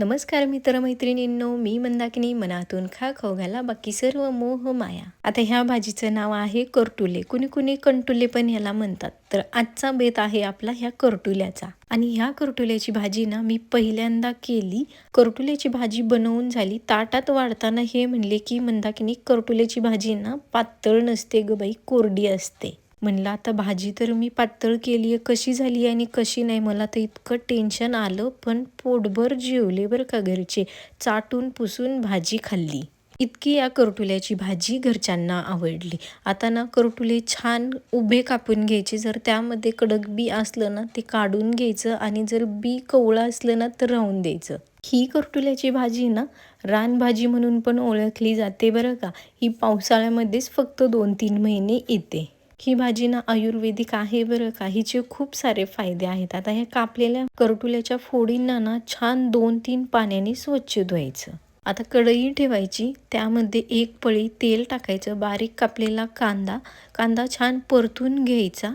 नमस्कार मित्रमैत्रिणींनो मी मंदाकिनी मनातून खा खाऊ घाला बाकी सर्व मोह माया. आता ह्या भाजीचं नाव आहे करटुले. कुणी कुणी कंटुले पण ह्याला म्हणतात. तर आजचा बेत आहे आपला ह्या करटुल्याचा. आणि ह्या करटुल्याची भाजी ना मी पहिल्यांदा केली. करटुल्याची भाजी बनवून झाली. ताटात वाढताना हे म्हणले की मंदाकिनी करटुल्याची भाजी ना पातळ नसते ग बाई कोरडी असते. म्हणलं आता भाजी तर मी पातळ केली आहे कशी झाली आणि कशी नाही? मला तर इतकं टेन्शन आलं पण पोटभर जेवले बरं का घरचे. चाटून पुसून भाजी खाल्ली. इतकी या करटुल्याची भाजी घरच्यांना आवडली. आता ना करटुले छान उभे कापून घ्यायचे. जर त्यामध्ये कडक बी असलं ना ते काढून घ्यायचं आणि जर बी कवळं असलं ना तर राहून द्यायचं. ही करटुल्याची भाजी ना रानभाजी म्हणून पण ओळखली जाते बरं का. ही पावसाळ्यामध्येच फक्त दोन तीन महिने येते. ही भाजी ना आयुर्वेदिक आहे बरं का? हिचे खूप सारे फायदे आहेत. आता ह्या कापलेल्या करटुल्याच्या फोडींना ना छान दोन तीन पाण्याने स्वच्छ धुवायचं. आता कढई ठेवायची त्यामध्ये एक पळी तेल टाकायचं बारीक कापलेला कांदा. कांदा छान परतून घ्यायचा.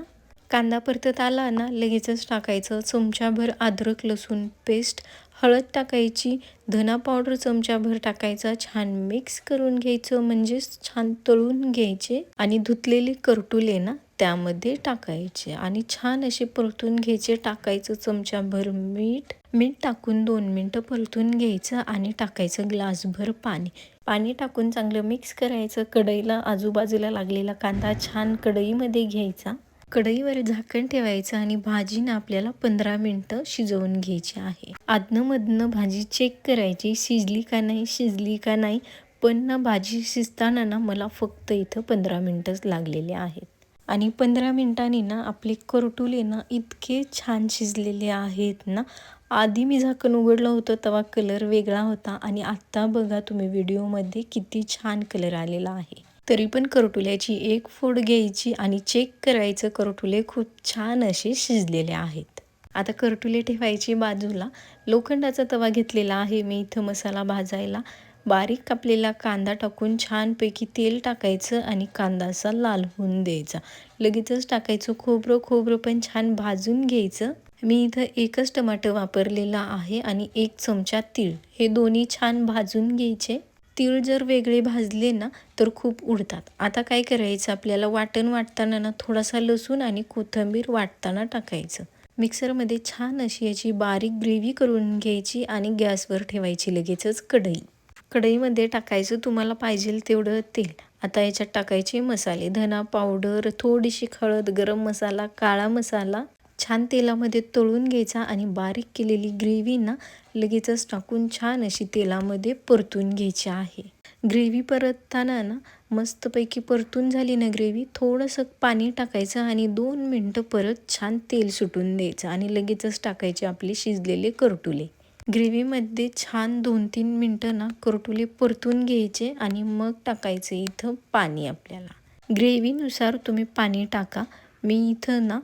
कांदा परतत आला ना लगेचच टाकायचं. चमच्याभर अद्रक लसूण पेस्ट हळद टाकायची धना पावडर चमच्याभर टाकायचा छान मिक्स करून घ्यायचं म्हणजेच छान तळून घ्यायचे आणि धुतलेली करटुले ना त्यामध्ये टाकायचे आणि छान असे परतून घ्यायचे टाकायचं चमच्याभर मीठ. मीठ टाकून दोन मिनटं परतून घ्यायचं आणि टाकायचं ग्लासभर पाणी. पाणी टाकून चांगलं मिक्स करायचं कढईला आजूबाजूला लागलेला कांदा छान कढईमध्ये घ्यायचा. कढईवर झाकण ठेवायचं आणि भाजीनं आपल्याला पंधरा मिनटं शिजवून घ्यायची आहे. आदनं मधनं भाजी चेक करायची शिजली का नाही शिजली का नाही पण ना भाजी शिजताना ना मला फक्त इथं पंधरा मिनटंच लागलेले आहेत. आणि पंधरा मिनटांनी ना आपले करटुले ना इतके छान शिजलेले आहेत ना. आधी मी झाकण उघडलं होतं तेव्हा कलर वेगळा होता आणि आत्ता बघा तुम्ही व्हिडिओमध्ये किती छान कलर आलेला आहे. तरी पण करटुल्याची एक फोड घ्यायची आणि चेक करायचं करटुले खूप छान असे शिजलेले आहेत. आता करटुले ठेवायची बाजूला. लोखंडाचा तवा घेतलेला आहे मी इथं मसाला भाजायला. बारीक कापलेला कांदा टाकून छानपैकी तेल टाकायचं आणि कांदा असा लाल होऊन द्यायचा. लगेचच टाकायचं खोबरं खोबरं पण छान भाजून घ्यायचं. मी इथं एकच टमाटर वापरलेला आहे आणि एक चमचा तीळ. हे दोन्ही छान भाजून घ्यायचे. तीळ जर वेगळे भाजले ना तर खूप उडतात. आता काय करायचं? आपल्याला वाटण वाटताना ना थोडासा लसूण आणि कोथिंबीर वाटताना टाकायचं. मिक्सरमध्ये छान अशी याची बारीक ग्रेव्ही करून घ्यायची आणि गॅसवर ठेवायची लगेचच कढई. कढईमध्ये टाकायचं तुम्हाला पाहिजे तेवढं तेल. आता याच्यात टाकायचे मसाले. धना पावडर थोडीशी हळद गरम मसाला काळा मसाला छान तेलामध्ये तळून घ्यायचा आणि बारीक केलेली ग्रेव्ही ना लगेचच टाकून छान अशी तेलामध्ये परतून घ्यायची आहे. ग्रेव्ही परतताना ना मस्तपैकी परतून झाली ना ग्रेव्ही थोडंसं पाणी टाकायचं आणि दोन मिनटं परत छान तेल सुटून द्यायचं आणि लगेचच टाकायचे आपले शिजलेले करटुले. ग्रेव्हीमध्ये छान दोन तीन मिनटं ना करटुले परतून घ्यायचे आणि मग टाकायचे इथं पाणी आपल्याला. ग्रेव्हीनुसार तुम्ही पाणी टाका. मी इथं ना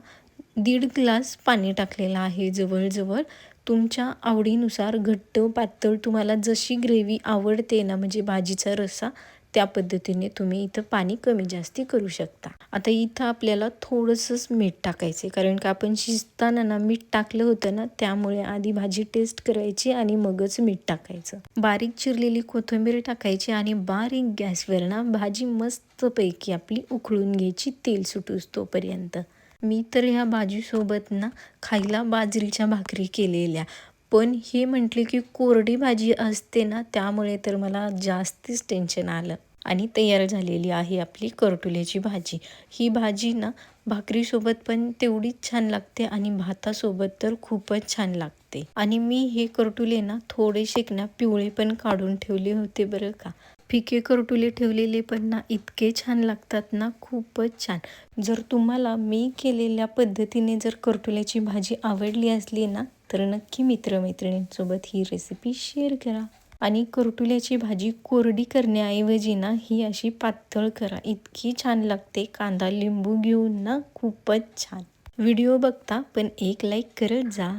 दीड ग्लास पाणी टाकलेलं आहे जवळजवळ. तुमच्या आवडीनुसार घट्ट पातळ तुम्हाला जशी ग्रेव्ही आवडते ना म्हणजे भाजीचा रस्सा त्या पद्धतीने तुम्ही इथं पाणी कमी जास्ती करू शकता. आता इथं आपल्याला थोडंसंच मीठ टाकायचे कारण का आपण शिजताना ना मीठ टाकलं होतं ना त्यामुळे आधी भाजी टेस्ट करायची आणि मगच मीठ टाकायचं. बारीक चिरलेली कोथिंबीर टाकायची आणि बारीक गॅसवर ना भाजी मस्तपैकी आपली उकळून घ्यायची तेल सुटूस तोपर्यंत. मी तर ह्या भाजीसोबत ना खायला बाजरीच्या भाकरी केलेल्या. पण हे म्हटले की कोरडी भाजी असते ना त्यामुळे तर मला जास्तीच टेन्शन आलं. आणि तयार झालेली आहे आपली करटुल्याची भाजी. ही भाजी ना भाकरीसोबत पण तेवढीच छान लागते आणि भातासोबत तर खूपच छान लागते. आणि मी हे करटुले ना थोडेसे ना पिवळे पण काढून ठेवले होते बरं का. फिके करटुले ठेवलेले पण ना इतके छान लागतात ना खूपच छान. जर तुम्हाला मी केलेल्या पद्धतीने जर करटुल्याची भाजी आवडली असली ना तर नक्की मित्रमैत्रिणींसोबत ही रेसिपी शेअर करा. आणि करटुल्याची भाजी कोरडी करण्याऐवजी ना ही अशी पातळ करा. इतकी छान लागते. कांदा लिंबू घेऊन ना खूपच छान. व्हिडिओ बघता पण एक लाईक करत जा.